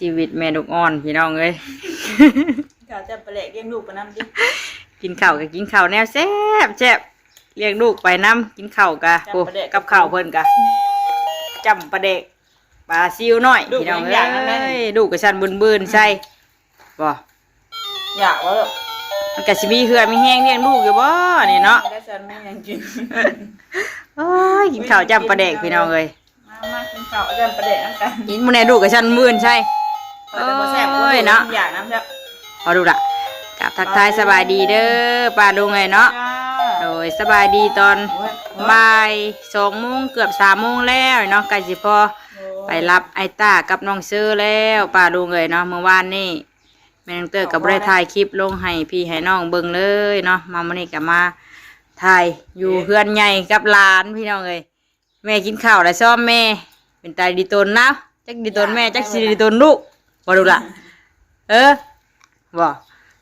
ชีวิตแม่ลูกอ่อนพี่น้องเอ้ย กาจะไปแหลกเลี้ยงลูกไปน้ำดิกินข้าวก็กินข้าวแนวแซ่บแซ่บเลี้ยงลูกไปน้ำกินข้าวกะโอ้กับข้าวเพิ่นกะจำปลาเด็กปลาซิวน้อยพี่น้องเอ้ยลูกกระชันบืนๆใช่บ่อยากว่าแบบมันก็สิมีเหือมีแห้งเลี้ยงลูกอยู่บ่นี่เนาะได้ฉันไม่ยังกินโอ้ยกินข้าวจำปลาเด็กพี่น้องเอ้ยมามากินข้าวอาจารย์ประเด็นน้ำกันกินมื้อไหนลูกกระชันบืนใช่ เออแต่บ่แซ่บโอ้ยเนาะอยากน้ำแล้วพอดูละกับทักทายสบายดีเด้อป้าลุงไงเนาะจ้าโดยสบายดีตอนโอ้ยบ่ายสองโมงเกือบสามโมงแล้วเนาะใกล้สิพอไปรับไอต้ากับน้องเซอร์แล้วป้าลุงเลยเนาะเมื่อวานนี่แม่น้องเตอร์กับบได้ถ่ายคลิปลงให้พี่ให้น้องเบิ่งเลยเนาะมาวันนี้กับมาถ่ายอยู่เพื่อนใหญ่กับหลานพี่น้องเลยแม่กินข้าวแล้วซ้อมแม่ เป็นตายดีตนนะจักดีตนแม่จักสิดีตนลูก พอดูละเออบ่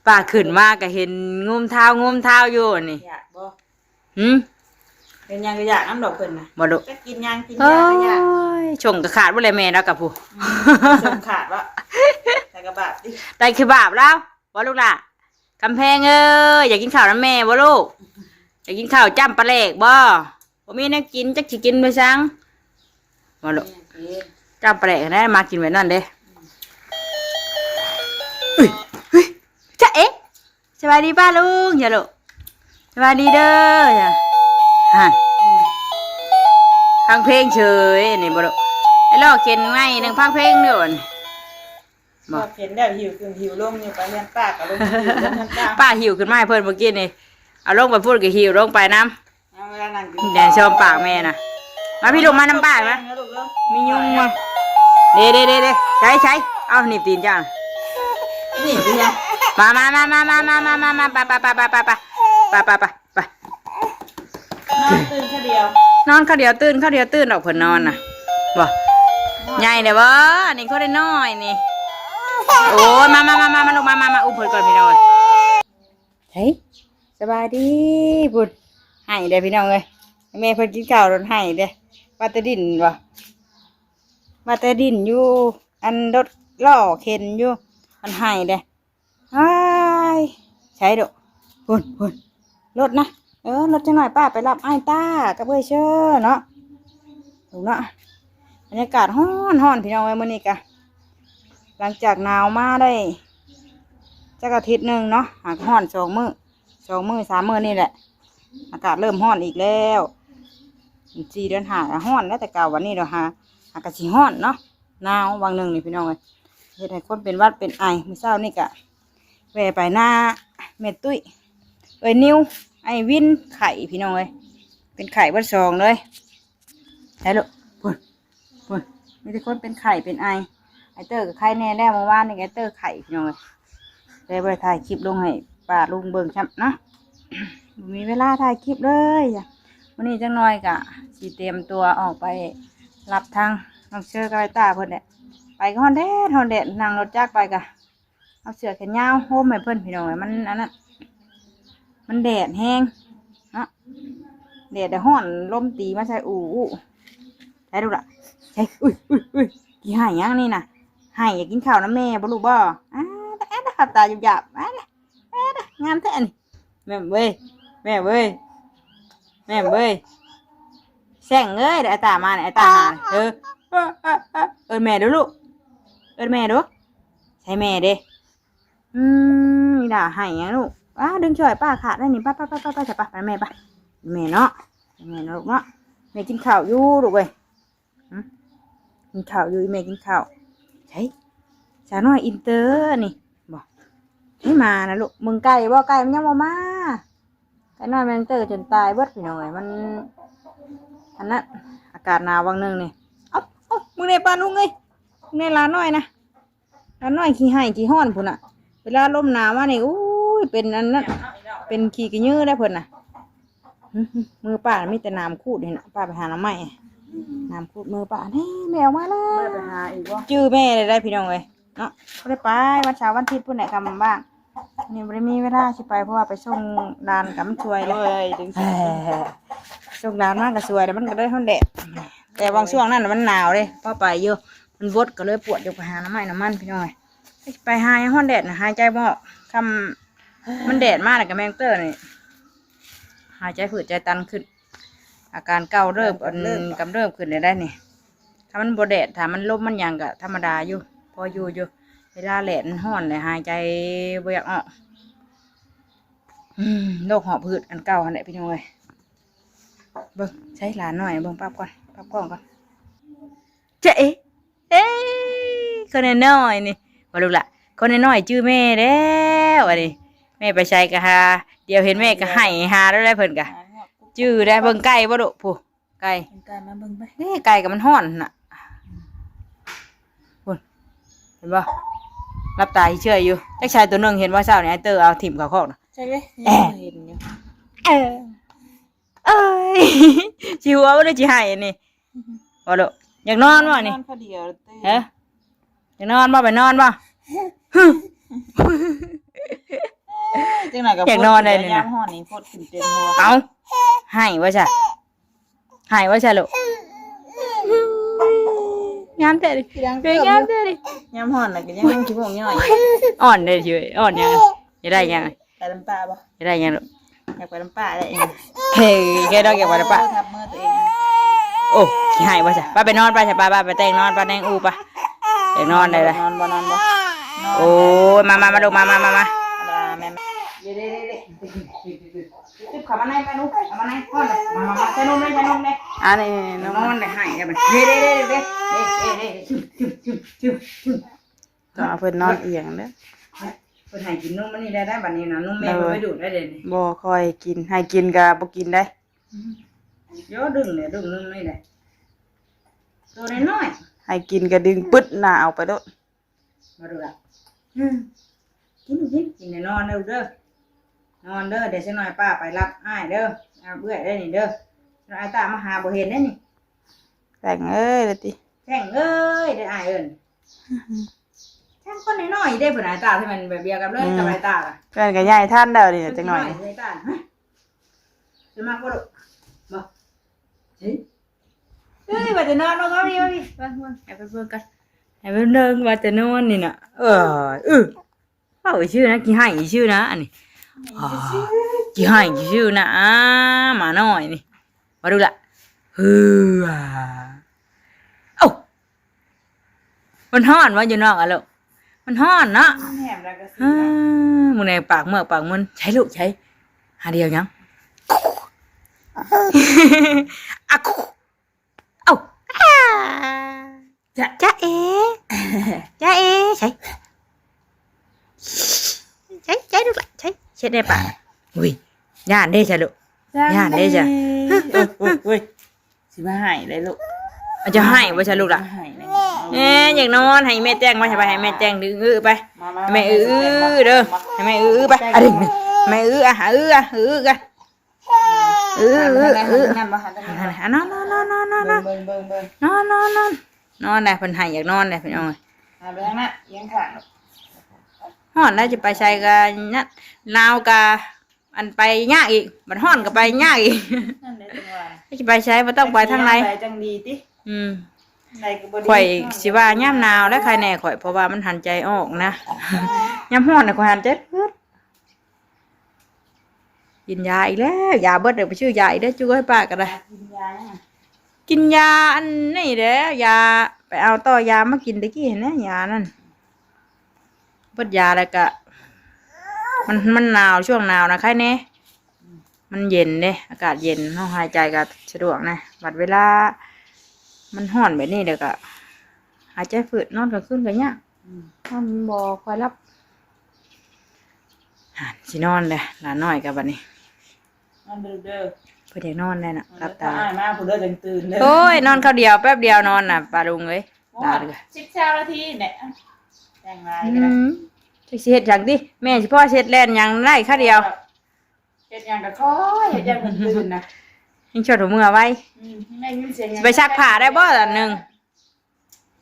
ป้าขึ้นมาก็เห็นงุมเท้า งุมเท้าอยู่นี่อยากบ่หืมเป็นยังก็อยากน้ำดอกเพิ่นน่ะบ่ดูจะกินยังกินโอ้ยาก็อยากยชงกระขาดบ่เลยแม่แล้วกับผู้สมขาดวะแต่กระบาดดิได้คือบาปแล้วบ่ลูกล่ะกำแพงเอ้ยอยากกินข้าวน้ำแม่บ่ลูกอยากกินข้าวจ้ำปลาแหลกบ่บ่มีแนักกินจักสิกินไปซังบ่ลูกจ้ำปลาแหลกได้มากินแบบนั้นเด้ บายดีป้าลุงอย่าลูกสบายดีเด้ออย่าฮะฟังเพลงเฉยนี่บ่ลูกไอ้ลอกเขียนไงหนึงฟังเพลงเด้อนี่บอเห็นแล้วหิวขึ้นหิวลงอยู่ไปเรียนปากกับลงหิวลงเรียนปากป้าหิวขึ้นมาให้เพิ่นเมื่อกี้นี่เอาลงไปพูดกับหิวลงไปน้เอาเวลานั่งกินำแดนชมปากแม่น่ะมาพี่ลงมาน้ำป้าไหมเอลูกเด้อมียุงมั้งเด้เด้เด้เด้ใช้ใช้เอาหนีบตีนจ้านี่เป็นยัง มามามามามามามามามาไปไปไปไปไปไปไปไปไปไปนอนตื่นแค่เดียวนอนข้าวเดียวตื่นข้าวเดียวตื่นออกเพิ่นนอนน่ะบ่ใหญ่เด้อบ่นี่เขาได้น้อยนี่โอ้ยมามามามามาลงมามามาอุ้มเพิ่นก่อนพี่น้องเฮ้ยสบายดีพุ่นให้เด้อพี่น้องเอ้ยแม่เพิ่นกินข้าวรถให้เด้อว่าแต่ดินบ่ว่าแต่ดินอยู่ อันรถล่อเข็นอยู่อันให้เด้ออ้าย ใช้ดอกพุ่นพุ่นรถนะ เออรถจะหน่อยป้าไปรับไอ้ต้ากับเพื่อเชื่อเนาะถูกเนาะบรรยากาศฮ้อนฮ้อนพี่น้องไว้มื่อนี้กะหลังจากหนาวมาได้จักอาทิตย์หนึ่งเนาะหากฮ้อนสองมือสองมือสามมือนี่แหละ อากาศเริ่มฮ้อนอีกแล้วสี่เดือนหาฮ้อนแล้วแต่เก่าวันนี้เราหาอากาศสีฮ้อนเนาะหนาวบางหนึ่งนี่พี่น้องเลยเฮ็ดให้คนเป็นวัดเป็นไอมื้อเช้านี่กะ แวไปหน้าเม็ดตุ้ยเอ้ยนิวไอ้วินไข่พี่น้องเอ้ยเป็นไข่บัดซองเลยใช่ลูกปุ่นปุ่นมีแต่คนเป็นไข่เป็นไอไอเตอร์กับไข่แน่แล้วเมื่อวานนี่ไอเตอร์ไข่พี่น้องเอ้ยได้ไปถ่ายคลิปลงให้ป้าลุงเบิ่งชับเนาะมีเวลาถ่ายคลิปเลยวันนี้จังน้อยกะสีเตรียมตัวออกไปรับทางน้องเชื่อกับไอตาเพิ่นเนี่ยไปก็ฮอนแดดฮอนแดดนั่งรถจักรไปกะ เอาเสือแขนยาวโฮมให้เพิ่อนพี่น้องเอ้ยมันอันนั้นมันแดดแห้งเนาะแดดแต่ห้อนลมตีมาใส่อู่อู้ใช่ดูละใช่อุ้ยอุ้ยอุ้ยกี่หายยังนี่นะหายอยากกินข้าวน้ำแม่บ่ลูกบ่อ้าแต่แอดขับตาหยาบๆอ้าแอดงามแท้นี่แม่เว้ยแม่เว้ยแม่เว้ยแซงเอ้ยเดี๋ยวไอ้ตามาเนี่ยไอ้ตาหานเออเออเออเออเออแม่ดูลูกเออแม่ดูใช่แม่เด้ อืมนี่ด่าหายังลูกป้าดึงช่วยป้าขาดได้นี่ป้าป้าป้าป้าป้าจะป้าไปแม่ป้าแม่เนาะแม่เนาะลูกเนาะแม่กินข้าวอยู่ลูกเว้ยกินข้าวอยู่แม่กินข้าวใช่สาวน้อยอินเตอร์นี่บอกให้มานะลูกมึงไก่บ่ไก่มันยังบ่มาไก่น้อยแมงเตอร์จนตายเบิดพี่น้อยมันอันนั้นอากาศหนาววังหนึงนี่เอ้าเอ้ามึงในปลาลุงเอ้ยมึงในลานน้อยนะลานน้อยขี้ให้ขี้ห้อนพุ่นอะ วลาลมหนาวมานี่อู้ยเป็นอันนั้นเป็นขี้กระยื้อได้เพิ่นน่ะหึหึมือป้ามีแต่น้ำคูดนี่นะป้าไปหาน้ำไม้น้ำคูดมือป้าแน่แมวมาแล้ไม่วไปหาอีกวะจื้อแม่เลยได้พี่น้องเลยเนาะก็ได้ไปวันเสาร์วันอาทิตย์พุ่นไหนคำบ้างนี่ไม่ได้มีเวลาสิไปเพราะว่าไปส่งดานกับมันช่วยเลเลยยถึงเอ้ยส่งดานมากก็สวยแต่มันก็ได้ทนแดดแต่บางช่วงนั้นน่ะมันหนาวเลยพอไปอยู่มันวดก็เลยปวดอยู่ไปหาน้ำมันน้ำมันพี่น้อย ไปหายห้อนแดดนะหายใจบ่ออกคำมันแดดมากเลยกับแมงเตอร์นี่หายใจผืดใจตันขึ้น อาการเก่าเริ่มอันกำเริบขึ้นได้ได้นี่ถ้ามันบแดดถ้ามันลมมันหยังก็ธรรมดาอยู่พออยู่อยู่เวลาแหลดมันห้อนเลยหายใจบ่อยากออกอืมโรคหอบผืดอันเก่าอันไหนพี่น้อยเบิ่งใช้หลานหน่อยเบิ่งปั๊บก่อนปั๊บกล้องก่อนเจ๊เอ๊ะคนน้อยๆนี่ ว่าลูกละคนน้อยๆชื่อแม่แล้วอันนี้แม่ไปใช้กะฮาเดี๋ยวเห็นแม่ก็ให้หาแล้วได้เพิ่นกะหางอกกุ๊บจื้อได้เบิ่งไก่บ่ดุผู้ไก่เป็นการมาเบิ่งไปนี่ไก่กับมันห้อนน่ะพุ่นเห็นบ่รับตาเชื่ออยู่เด็กชายตัวหนึงเห็นว่าเช้านี่ไอ้เตอร์เอาถิ่มเขาคอกน่ะใช่ไหมแอะเห็นอยู่เออเอ้ยสิหัวบ่ได้สิให้นี่บ่ดุอยากนอนบ่นี่นอนพอเดียวตื่นเฮ้ อยากนอนบ่ไปนอนบ่ จังไหนกับอยากนอนเลยเนี่ยนะ ยามห้อนนี่พดขึ้นเต็มหัวเอาให้ว่าจ้ะให้ว่าจ้ะลูกงามแต่ดิพี่ดังเป็นงามแต่ดิยามห้อนน่ะก็ยังนั่งขี้โมงย่อยอ่อนเลยเฉยอ่อนยังจะได้ยังไปลำปลาบ่จะได้ยังลูกอยากไปลำปลาได้เองเฮ้ยแกดอกแกวันปะ ทับมือตัวเองอะโอ้ขี้หายป่ะจ้ะป้าไปนอนป้าจ้ะป้าป้าไปแต่งนอนป้าแต่งอูป้า แต่งนอนได้เลยนอนบ่นอนบ่นอนโอ้ยมามามาดูมามามามาลาแม่แม่เดี๋ยวเดี๋ยวเดี๋ยวจิ๊บขามาในไปลูกขามาในพ่อเลยมามามาใส่นมเลยใส่นมเลยอันนี้นน้องอนได้หายกันไปเดี๋ยวเดี๋ยวเดี๋ยวเดี๋ยวเดี๋ยวเดี๋ยวชึบชึบชึบชึบชึบต้องเอาเพิ่นนอนเอียงเด้อเพิ่นให้กินนมมันนี่ได้ได้บัดนี้นะนมแม่เพิ่นไปดูดได้เด่นบ่ค่อยกินให้กินก็บ่กินได้เยอะดึงเนี่ยดึงนมนี่เลยตัวน้อย ให้กินก็ดึงปึ๊ดหน้าเอาไปโดดๆมาดูละอืมกินกินกินเดี๋ยวนอนเด้อเด้อนอนเด้อเดี๋ยวฉันหน่อยป้าไปรับอ้ายเด้อเอาเบื่อได้นี่เด้อฉันอายตามาหาบ่เห็นได้นี่แต่งเอ้ยเลยติแข่งเอ้ยได้อายเอิ้นแข่งคนน้อยๆได้ผลอายตาที่มันแบบเดียวกับเลยกับอายตาล่ะ เพื่อนก็ย้ายท่านแล้วนี่จังหน่อยอายตาฮะจะมาบ่ลูกบ่ เฮ้ยเฮ้ยว่าจะนอนเนาะเขาดิเอาดิไปเบิ่งให้ไปเบิ่งกันให้ไปเบิ่งว่าจะนอนนี่น่ะเออเออเอาอีกชื่อนะกี่ให้อีกชื่อนะอันนี้อ่ากี่ให้กี่ชื่อนะอ่าหมาน้อยนี่มาดูละเฮ้อเอ้ามันห้อนวะอยู่นอกอะลูกมันห้อนเนาะแหมแล้วก็สิอ่ามึงในปากเมือกปากมันใช้ลูกใช้หาเดียวยังอะคุเอ้า อ่าจะจะเอจะเอใช้ใช้ใช้ดูละใช้เช็ดในปากอุ้ยย่านได้ใช่ลูกย่านได้จ้ะโอ้ยโอ้ยโอ้ยสิมาให้เลยลู เออนอนให้แม่แจ้งมาใช่ไปให้แม่แจ้งดึงอื้อไปมามาให้แม่อื้อเอให้แม่อื้อไปอะดึงแม่อื้ออะหาอื้ออะอื้อกันอื้อหันอื้อทางไหนอนนั้นบ่หันนนอนนอนนอนนอนนอนนอนเบิ่งเบิ่งเบิ่งนอนนอนนอนนอนได้เพิ่นอยากนอนได้เพิ่นเอาไว้หันไปทางนั้นเอียงข้างฮ้อนแล้วจะไปใช้กันนัดลาวกะอันไปยากอีกบัดฮ้อนก็ไปยากอีกนั่นจังหวะจะไปใช้บ่ต้องไปทางไหนไปจังดีติอืมข่อยสิว่าย่ำหนาวแล้วใครแน่ข่อยเพราะว่ามันหันใจออกนะย่ำฮ้อนน่ะข่อยหันใจเพิด กินยาอีกแล้วยาเบิดเดี๋ยวไปชื่อยาอีกได้อจุ้ยป้าก็ได้กินยาเนี่ยกินยาอันนี่เด้อยาไปเอาต่อยามากินตะกี้เห็นไหมยานั่นเบิดยาแล้วก็มันมันหนาวช่วงหนาวนะใครแน่มันเย็นเด้อากาศเย็นห้องหายใจก็สะดวกนะบัดเวลา มันห่อนแบบนี้เดี๋ยวก็หายใจฝืดนอนกลางคืนก็ยากอืมนอนบอคอยรับอ่านสินอนเลยหลานน้อยกับบัดนี้ นอนเด้อเด้อเพื่ออยากนอนเลยนะรับตาอ้ายมาผู้เด้อจังตื่นเด้อโอ้ยนอนข้าวเดียวแป๊บเดียวนอนน่ะปลาลุงเอ้ยตาเลยสิบเช้านาทีเนี่ยแต่งงานอืกันนะมจักสิเฮ็ดหยังดิแม่สิพ่อเช็ดแล่นหยังได้ข้าวเดียวเฮ็ดหยังก็ค่อยเฮ็ดหยังก็ตื่นนะยิงชดหัวมือไว้อืมแม่ยินเสียงหยังไปซักผ้าได้บ่ตอนหนึง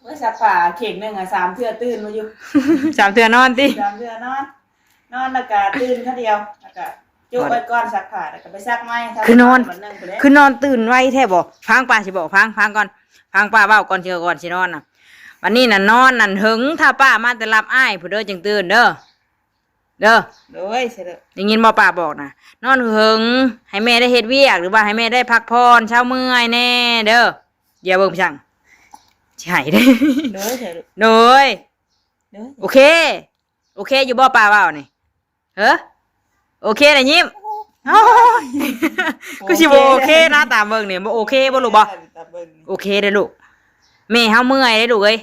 เมื่อซักผ้าเข่งหนึงอะสามเทื่อตื่นมาอยู่ สามเทื่อนอนติ สามเทื่อนอน นอนแล้วก็ตื่นแค่เดียวแล้วก็ จุกไว้ก่อนซักผ้าแล้วก็ไปซักใหม่ถ้าคือนอนวัหงไปเลยคือนอนตื่นไวแท้บ่ฟังป้าสิบอกฟังฟังก่อนฟังป้าเว้าก่อนเชื่อก่อนสินอนน่ะบวันนี้น่ะนอนนั่นหึงถ้าป้ามาแต่รับอ้ายผู้เด้อจึงตื่นเด้อเด้อ โดยเสร็จแล้วได้ยินบ่ป้าบอกนะนอนหึงให้แม่ได้เฮ็ดเวียกหรือว่าให้แม่ได้พักผ่อนเช้าเมื่อยแน่เด้ออย่าเบิ่งช่างสิให้เด้อ โดยเสร็จแล้วโดยโดย โอเค โอเคอยู่บ่ป้าเว้านี่เฮ้อ โอเคนะยิ้มโอ้ยก็สิบ่โอเคนะตามเบิ่งนี่บ่โอเคบ่ลูกบ่ตาเบิ่งโอเคเด้อลูกแม่เฮาเมื่อยเด้อลูกเอ้ย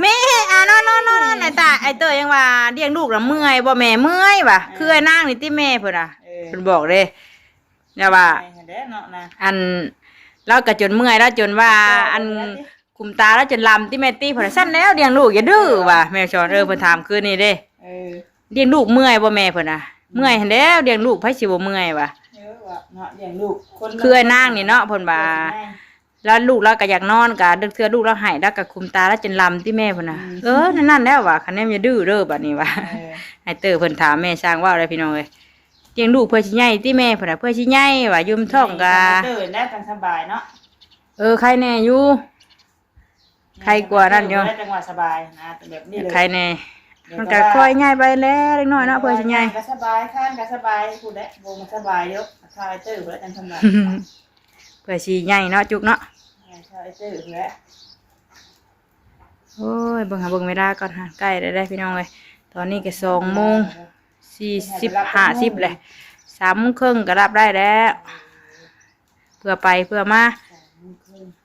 แม่อะนอนนอนนอนไอ้ตาไอ้เตยยังว่าเลี้ยงลูกน่ะเมื่อยบ่แม่เมื่อยว่ะคือไอ้นางนี่ติแม่เพิ่นน่ะเออเพิ่นบอกเด้เนี่ยว่า ไปเด้อเนาะนะอันเราก็จนเมื่อยแล้วจนว่าอันคุมตาแล้วจนลำที่แม่ตีเพิ่นสั้นแล้วเลี้ยงลูกอย่าดื้อว่ะแม่สอนเออเพิ่นถามคืนนี้เด้เออเลี้ยงลูกเมื่อยบ่แม่เพิ่นน่ะ เมื่อยหันแล้วเลี้ยงลูกไผสิบ่เมื่อยว่ะเยอะว่ะเนาะอย่างลูกคนคือไอ้นางนี่เนาะเพิ่นว่าแล้วลูกเราก็อยากนอนก็ดึกเทื่อลูกเราให้แล้วก็คุมตาแล้วจนลำที่แม่เพิ่นน่ะเออนั่นนั่นแล้วว่ะคันแนมอย่าดื้อเด้อบัดนี้ว่ะเออให้เตอเพิ่นถามแม่สร้างว่าอะไรพี่น้องเอ้ยเลี้ยงลูกเพื่อสิใหญ่ที่แม่เพิ่นน่ะเพื่อสิใหญ่ว่ายืมท้องก็ตื่นแล้วกันสบายเนาะเออใครแน่อยู่ ใครกลัวนั่นอยู่ ได้จังหวะสบายนะแต่แบบนี้เลย ใครแน่ มันก็ค่อยง่ายไปแล้วเล็กน้อยเนาะเพื่อสิใหญ่ก็สบายข้านก็สบายพูดแล้ววงมันสบายเดี๋ยวทายตื่นแล้วจังสบายเพื่อสิใหญ่เนาะจุกเนาะทายตื่นแล้วโอ้ยเบิ่งหาเบิ่งเวลาก่อนฮะใกล้ได้วพี่น้องเอ้ยตอนนี้ก็สองโมงสี่สิบห้าสิบเลยสามโมงครึ่งก็รับได้แล้วเพื่อไปเพื่อมา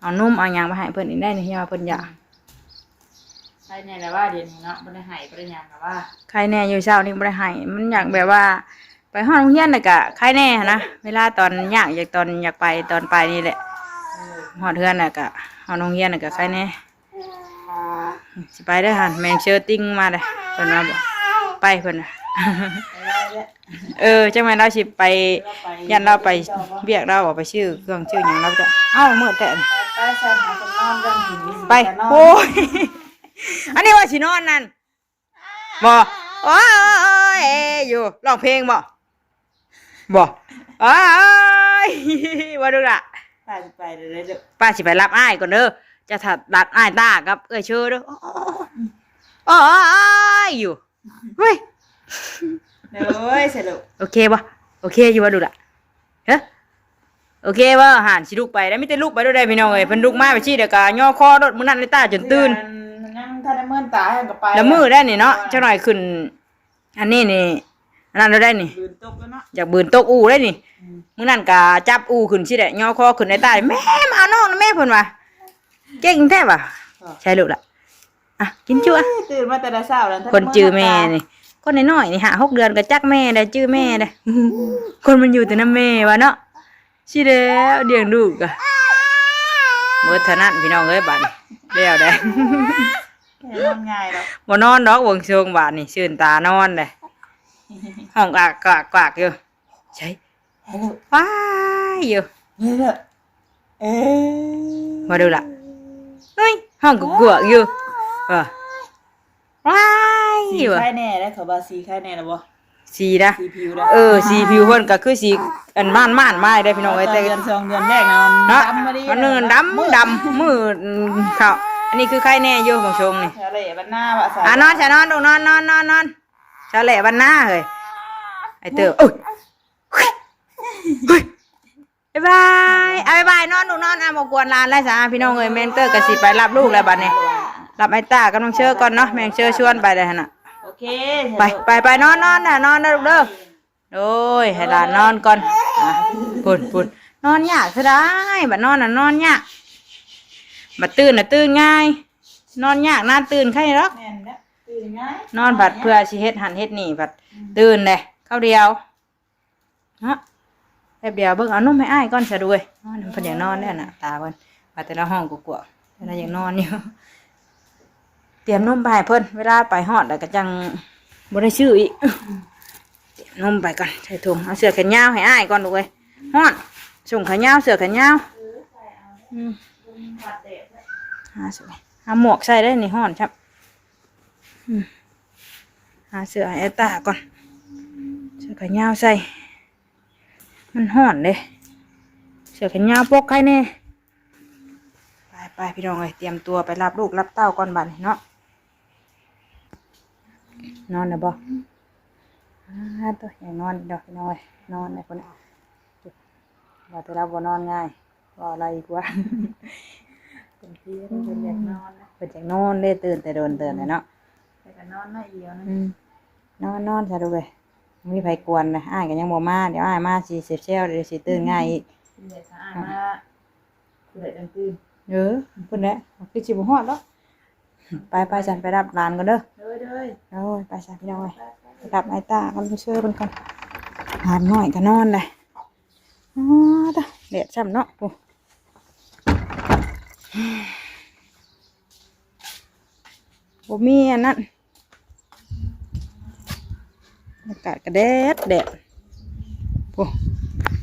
เอานุ่มเอาหยังมาให้เพิ่นอีกได้นี่ว่าเพิ่นอยาก ใช่เนี่ยแหละว่าเดี๋ยวนี้เนาะบ่ได้ให้บ่ได้หยังนะว่าใครแน่อยู่เช้านี่บ่ได้ให้มันอยากแบบว่า ไปห้องโรงเรียนน่ะกะใครแน่หั้นนะ เวลาตอนอยากอยากตอนอยากไปตอนไปนี่แหละเออหอดเทือนน่ะกะห้องโรงเรียนน่ะกะใครแน่สิไปได้อหันแมงเชอร์ติ้งมาเลยเพิ่นว่าบอกไปเพิ่นน่ะ ไปได้แล้วเออจังแม่นเราสิไปเราไปยันเราไปเบียกเราออกไปชื่อเครื่องชื่อหยังเราจะเอ้ามื้อแต่ ไปใส่หาคนนอนเรื่องถึงนี้ไปจะนอนโอ้ย อันนี้ว่าสินอนนั่นบ่โอ้ยอยู่ร้องเพลงบ่บ่โอ้ยว่าดูล่ะไปไปเลยเด้อป้าสิไปรับอ้ายก่อนเด้อจะถัดรัดอ้ายตากับ เอ้ยเชื่อเด้อโอ้ยอยู่เฮ้ยเด้อเสร็จแล้วโอเคบ่โอเคอยู่ว่าดูล่ะเฮ้โอเคบ่หันสิลูกไปได้ไม่แต่ลูกไปด้วยได้พี่น้องเอ้ยเพิ่นลูกมาไปชี้เดี๋ยวก็ย่อคอรถมื้อนั้นเลยตาจนตื่นนั่ง ถ้าได้เมื่อนตาให้ก็ไปแล้วมือได้นี่เนาะจังหน่อยขึ้น อันนี้นี่อันนั้นเราได้นี่ลืนตกแล้วเนาะอยากบืนตกอูได้นี่มื้อนั้นก็จับอูขึ้นสิได้ย่อคอขึ้นในใต้แม่มาเอาน้องนะแม่เพิ่นว่าเก่งแท้ว่ะใช่ลูกล่ะอะกินจั่วตื่นมาแต่ละเช้าแล้วคนจื้อแม่นี่คนน้อยๆนี่หาหกเดือนก็จักแม่ได้จื้อแม่ได้คนมันอยู่แต่น้ำแม่วะเนาะสิแล้วเลี้ยงลูกอะเมื่อเท่านั้นพี่น้องเอ้ยบัดนี้แล้วได้ นอนง่ายแล้วบ่นอนดอกวงชงบาดนี่ชื่นตานอนเลยห้องกากกากกากอยู่ใช่เฮ้ยว้ายอยู่เฮ้ยเอ๊ะมาดูล่ะเฮ้ยห้องกกวกๆอยู่เออว้ายสีอยู่ไข่แน่ได้เขาบาสีไข่แน่แล้วบ่สีนะสีผิวได้เออสีผิวเพิ่นก็คือสีอันม่านม่านๆมาได้พี่น้องเอ้ยแต่เดือนสองเดือนแรกนะเนาะดำมาดิมันเนินดำดำมือเขา อันนี้คือใครแน่อยู่ของชงนี่ทะเลบ้านหน้าว่ะสายอะนอนชะนอนดูนอนนอนนอนนอนชาแหล่บันหน้าเฮ้ยไอเตอโอ้ยเฮ้ยเฮ้ยบ๊ายบายเอาบ๊ายบายนอนดูนอนอะมากวนหลานไล่สาพี่น้องเอ้ยแมนเตอร์ก็สิไปรับลูกแล้วบัดนี้รับไอ้ตากับน้องเชื่อก่อนเนาะแมงเชื่อชวนไปเลยหั่นน่ะโอเคไปไปไปนอนนอนน่ะนอนนะลูกเด้อโอ้ยให้หลานนอนก่อนอะปุ่นปุ่นนอนยากซะได้บัดนอนน่ะนอนยาก บัดตื่นน่ะตื่นง่าย นอนยากนานตื่นใครหรอกแม่นแล้วตื่นง่ายนอนผัดเพื่อสิเฮ็ดหันเฮ็ดนี่ผัดตื่นเลยเข้าวเดียวฮะแป๊บเดียวเบิ่งเอานุ่มให้อ้ายก่อนซะด้วยนอนเพิ่นอยากนอนแล้วน่ะตาเพิ่นว่าแต่ละห้องกลัวๆแต่ละอยากนอนอยู่เตรียมนุ่มไปให้เพิ่นเวลาไปฮอดแล้วก็จังบ่ได้ชื่ออีกเตรียมนุ่มไปก่อนใส่ถุงเอาเสื้อแขนยาวให้อ้ายก่อนลูกเอ้ยฮอดส่งแขนยาวเสื้อแขนยาวอืม ผัดเด็ด หาสวยหาหมวกใส่ได้ในี่ฮ้อนครับอืมหาเสื้อให้แอตตาก่อนเสื้อแขนยาวใส่ มันห่อนเลยเสื้อแขนยาวปกใครแน่ไปไปไปพี่น้องเลยเตรียมตัวไปรับลูกรับเต้าก่อนบัดนี้เนาะนอนนะบ่อ่าตัวอย่างนอนดอกพี่น้อยนอนในคนน่ะว่าแต่เราบ่นอนง่ายว่าอะไรอีกวะ เป็นพี่เป็นอยากนอนนะเปิดจากนอนเลยตื่นแต่โดนเตือนเลยเนาะแต่ก็นอนน้อยเดียวนะอืมนอนนอนซะดูเลยไม่มีไผกวนเลยอ้ายก็ยังบ่มาเดี๋ยวอ้ายมาสิเสียบเซลเดี๋ยวสิตื่นง่ายอีกคุณเด็กสะอาดมากคุณเด็กจังตื่นเออพุ่นแหละคือสิบ่ฮอดแล้วไปไปฉันไปรับหลานก่อนเด้อเด้อเด้อโอ้ยไปซะพี่น้องเอ้ยไปรับนายตากันไปช่วยเพิ่นก่อนหลานน้อยก็นอนเลยอ๋อตาแดดซ้ำเนาะโบ่มีอันนั้นอากาศก็แดดแดดโอ้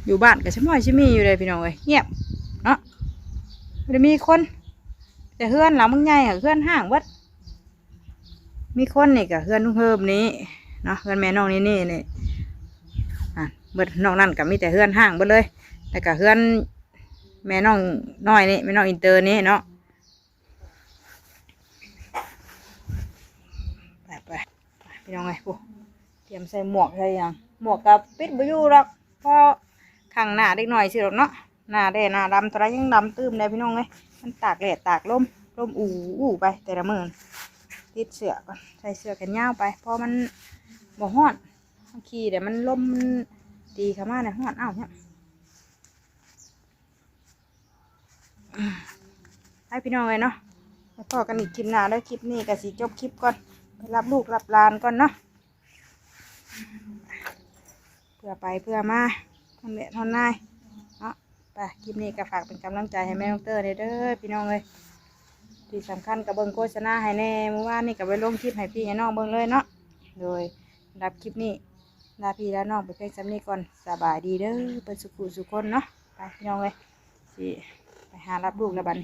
อยู่บ้านก็ชิมอยชิมีอยู่เลยพี่น้องเอ้ยเงียบเนาะไม่ได้มีคน แต่เฮือนหลังมึงใหญ่อะเฮือนห้างวัดมีคนนี่กับเฮือนลุงเฮิมนี้เนาะเฮือนแม่น้องนี่นี่นี่อะเบิดนอกนั่นก็มีแต่เฮือนห้างเบิดเลย แต่กับเฮือนแม่น้องน้อยนี่แม่น้องอินเตอร์นี่เนาะไปไปไป พี่น้องไงปุ๊เตรียมใส่หมวกใส่ยังหมวกกับปิดบ่อยู่หรอกเพราะข้างหน้าเด็กหน่อยสิหรอกเนาะหน้าแดดหน้าดำตอนยังดำตื้มเลยพี่น้องไงมันตากแดดตากลมลมอู่อู่ไปแต่ละมือติดเสื้อก่อนใส่เสื้อแขนยาวไปเพราะมันบ่ฮ้อนบางทีเดี๋ยวมันลมมันตีขามาในฮ้อนอ้าวเนี่ยให้พี่น้องเลยเนาะมาต่อกันอีกคลิปหน้าแล้วคลิปนี้ก็สิจบคลิปก่อน ไปรับลูกรับลานก่อนเนาะเพื่อไปเพื่อมาทำเละทำนายเนาะไปคลิปนี้ก็ฝากเป็นกำลังใจให้แม่น้องเตอร์เด้อพี่น้องเลยที่สำคัญกับเบิ้งโฆษณาให้แน่เมื่อวานนี่กับไปลงคลิปให้พี่ให้น้องเบิ้งเลยเนาะโดยรับคลิปนี้ลาพี่ลาน้องไปเพียงสำนี้ก่อนสบายดีเด้อเป็นสุขุสุขคนเนาะไปพี่น้องเลยสิไปหารับลูกแล้วบัดน